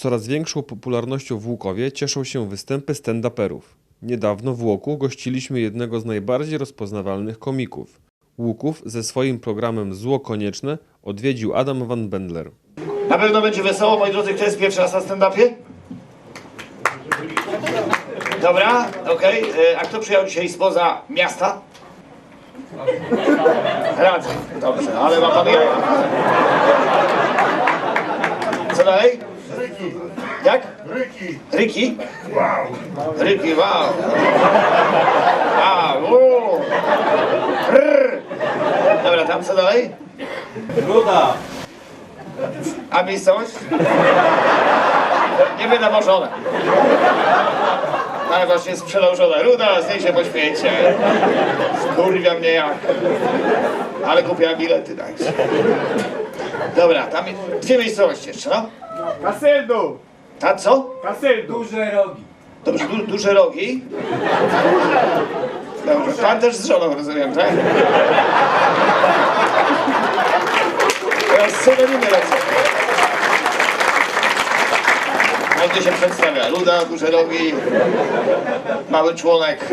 Coraz większą popularnością w Łukowie cieszą się występy stand-uperów. Niedawno w Łoku gościliśmy jednego z najbardziej rozpoznawalnych komików. Łuków ze swoim programem Zło Konieczne odwiedził Adam Van Bendler. Na pewno będzie wesoło, moi drodzy. Kto jest pierwszy raz na stand-upie? Dobra, okej. E, A kto przyjechał dzisiaj spoza miasta? Radzę. Dobrze, ale ma pan jaja. Co dalej? Jak? Ryki! Ryki? Ryki, wow. A. Rrr. Dobra, tam co dalej? Ruda! A miejscowość? Nie będę żonę. Ale właśnie sprzedał żonę. Ruda, z niej się poświęcie. Skurwia mnie jak. Ale kupiła bilety, tak. Dobra, tam dwie miejscowości jeszcze, no. Kaseldu! Ta co? Kaseldu! Duże rogi. Dobrze, du duże rogi. Dobrze, pan też z żoną, rozumiem, tak? Teraz synonimy lecą. Każdy się przedstawia. Ruda, duże rogi, mały członek,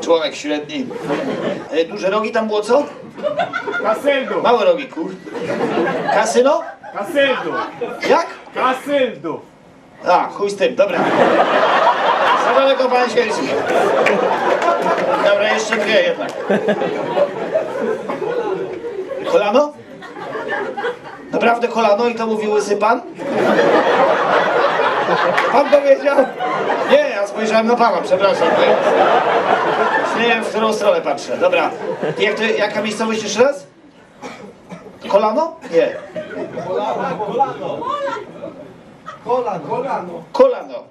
członek średni. E, Duże rogi tam było co? Kaseldu! Małe rogi, kur. Kasyno? Kaseldu! Jak? Kaseldu! A, chuj z tym, dobra. Za daleko pan siedzi. Dobra, jeszcze dwie jednak. Kolano? Naprawdę kolano i to mówił łysy pan? Pan powiedział? Nie, ja spojrzałem na pana, przepraszam. ja Nie wiem, w którą stronę patrzę. Dobra. Jak to, jaka miejscowość jeszcze raz? Kolano? Nie. Kolano.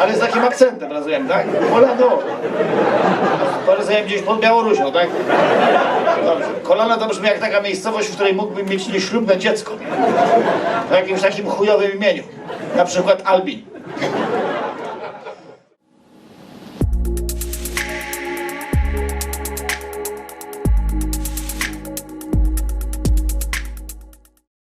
Ale z takim akcentem, rozumiem, tak? Kolano. Rozumiem gdzieś pod Białorusią, tak? Dobrze. Kolano to brzmi jak taka miejscowość, w której mógłbym mieć nieślubne dziecko. O jakimś takim chujowym imieniu. Na przykład Albin.